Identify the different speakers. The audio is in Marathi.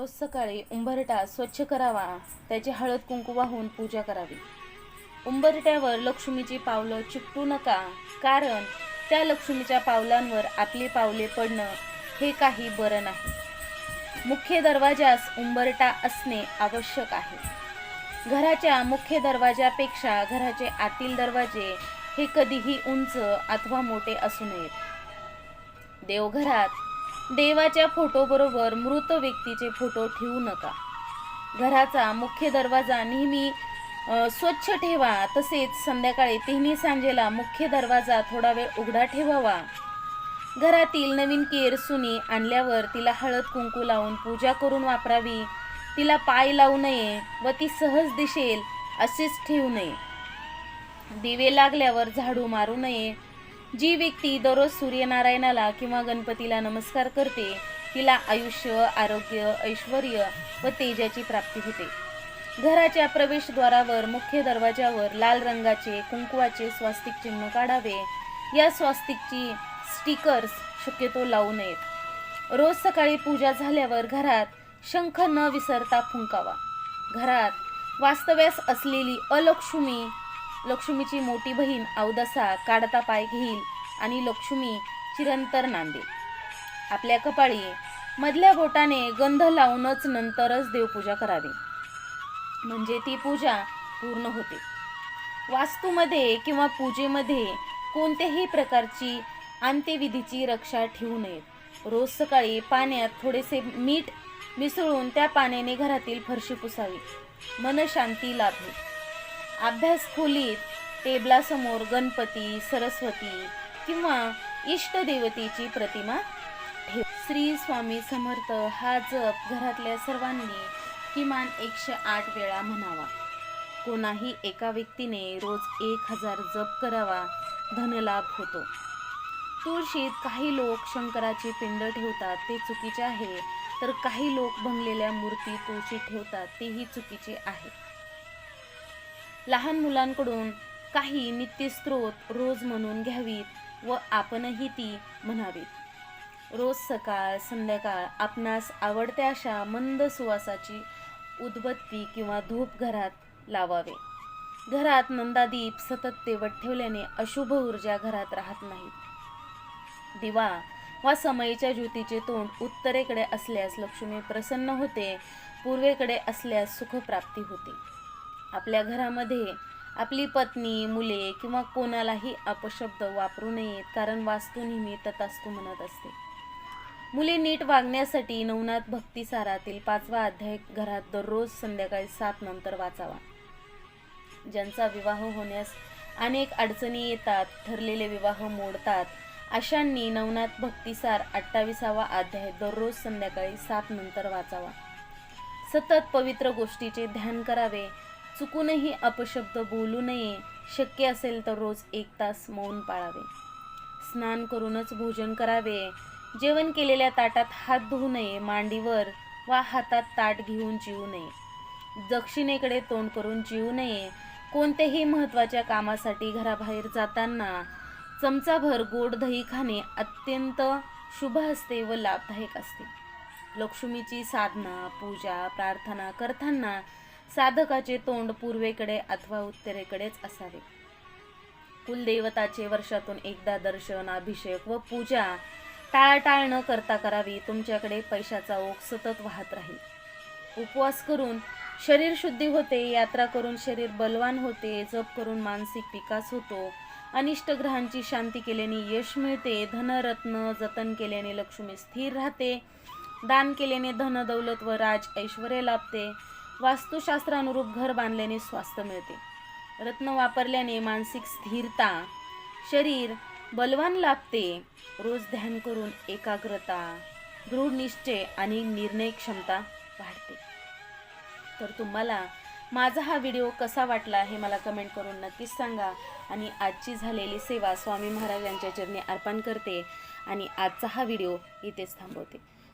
Speaker 1: रोज सकाळी उंबरटा स्वच्छ करावा त्याची हळद कुंकू वाहून पूजा करावी. उंबरट्यावर लक्ष्मीची पावलं चिकटू नका कारण त्या लक्ष्मीच्या पावलांवर आपली पावले पडणं हे काही बरं नाही. मुख्य दरवाजास उंबरटा असणे आवश्यक आहे. घराच्या मुख्य दरवाजापेक्षा घराचे आतील दरवाजे हे कधीही उंच अथवा मोठे असू नयेत. देवघरात देवाच्या फोटोबरोबर मृत व्यक्तीचे फोटो ठेवू नका. घराचा मुख्य दरवाजा नेहमी स्वच्छ ठेवा. तसेच संध्याकाळी तिन्ही सांजेला मुख्य दरवाजा थोडा वेळ उघडा ठेवावा. घरातील नवीन केर सुनी आणल्यावर तिला हळद कुंकू लावून पूजा करून वापरावी. तिला पाय लावू नये व ती सहज दिसेल असेच ठेवू नये. दिवे लागल्यावर झाडू मारू नये. जी व्यक्ती दररोज सूर्यनारायणाला किंवा गणपतीला नमस्कार करते तिला आयुष्य आरोग्य ऐश्वर व तेजाची प्राप्ती होते. घराच्या प्रवेशद्वारावर मुख्य दरवाजावर लाल रंगाचे कुंकुवाचे स्वास्तिक चिन्ह काढावे. या स्वास्तिकची स्टिकर्स शक्यतो लावू नयेत. रोज सकाळी पूजा झाल्यावर घरात शंख न विसरता फुंकावा. घरात वास्तव्यास असलेली अलक्ष्मी लक्ष्मीची मोठी बहीण अवदसा काढता पाय घेईल आणि लक्ष्मी चिरंतर नांदेल आपल्या कपाळी मधल्या बोटाने गंध लावूनच नंतरच देवपूजा करावी. म्हणजे ती पूजा पूर्ण होते. वास्तूमध्ये किंवा पूजेमध्ये कोणत्याही प्रकारची अंत्यविधीची रक्षा ठेवू नये. रोज सकाळी पाण्यात थोडेसे मीठ मिसळून त्या पाण्याने घरातील फरशी पुसावी. मन शांती लाभे. अभ्यास खोलीत टेबलासमोर गणपती सरस्वती किंवा इष्टदेवतेची प्रतिमा ठेव. श्री स्वामी समर्थ हा जप घरातल्या सर्वांनी किमान एकशे आठ वेळा म्हणावा. कोणाही एका व्यक्तीने रोज एक हजार जप करावा धनलाभ होतो. तुळशीत काही लोक शंकराची पिंड ठेवतात ते चुकीचे आहे. तर काही लोक बनलेल्या मूर्ती तुळशीत ठेवतात तेही चुकीचे आहे. लहान मुलांकडून काही नित्यस्त्रोत रोज म्हणून घ्यावीत व आपणही ती म्हणावीत. रोज सकाळ संध्याकाळ आपणास आवडत्या अशा मंद सुवासाची उदबत्ती किंवा धूप घरात लावावे. घरात नंदादीप सतत तेवट ठेवल्याने अशुभ ऊर्जा घरात राहत नाहीत दिवा वा समयीच्या ज्योतीचे तोंड उत्तरेकडे असल्यास लक्ष्मी प्रसन्न होते पूर्वेकडे असल्यास सुखप्राप्ती होते. आपल्या घरामध्ये आपली पत्नी मुले किंवा कोणालाही अपशब्द वापरू नयेत कारण वास्तू नेहमी ततास्तू म्हणत असते. मुले नीट वागण्यासाठी नवनाथ भक्तिसारातील पाचवा अध्याय घरात दररोज संध्याकाळी सात नंतर वाचावा. ज्यांचा विवाह होण्यास अनेक अडचणी येतात ठरलेले विवाह मोडतात अशांनी नवनाथ भक्तिसार अठ्ठावीसावा अध्याय दररोज संध्याकाळी सात नंतर वाचावा. सतत पवित्र गोष्टीचे ध्यान करावे चुकूनही अपशब्द बोलू नये. शक्य असेल तर रोज एक तास मौन पाळावे. स्नान करूनच भोजन करावे. जेवण केलेल्या ताटात हात धुवू नये. मांडीवर वा हातात ताट घेऊन जीवू नये. दक्षिणेकडे तोंड करून जीवू नये. कोणत्याही महत्त्वाच्या कामासाठी घराबाहेर जाताना चमचाभर गोड दही खाणे अत्यंत शुभ असते व लाभदायक असते. लक्ष्मीची साधना पूजा प्रार्थना करताना साधकाचे तोंड पूर्वेकडे अथवा उत्तरेकडेच असावे. कुलदेवताचे वर्षातून एकदा दर्शन अभिषेक व पूजा टाळटाळ न करता करावी तुमच्याकडे पैशाचा ओघ सतत वाहत राहील. उपवास करून शरीर शुद्धी होते यात्रा करून शरीर बलवान होते जप करून मानसिक विकास होतो. अनिष्ट ग्रहांची शांती केल्याने यश मिळते धनरत्न जतन केल्याने लक्ष्मी स्थिर राहते दान केल्याने धन दौलत व राज ऐश्वर लाभते. वास्तुशास्त्रानुरूप घर बांधल्याने स्वास्थ्य मिळते. रत्न वापरल्याने मानसिक स्थिरता शरीर बलवान लाभते. रोज ध्यान करून एकाग्रता दृढ निश्चय आणि निर्णय क्षमता वाढते. तर तुम्हाला माझा हा व्हिडिओ कसा वाटला हे मला कमेंट करून नक्कीच सांगा. आणि आजची झालेली सेवा स्वामी महाराज यांच्या चरणी अर्पण करते आणि आजचा हा व्हिडिओ इथेच थांबवते.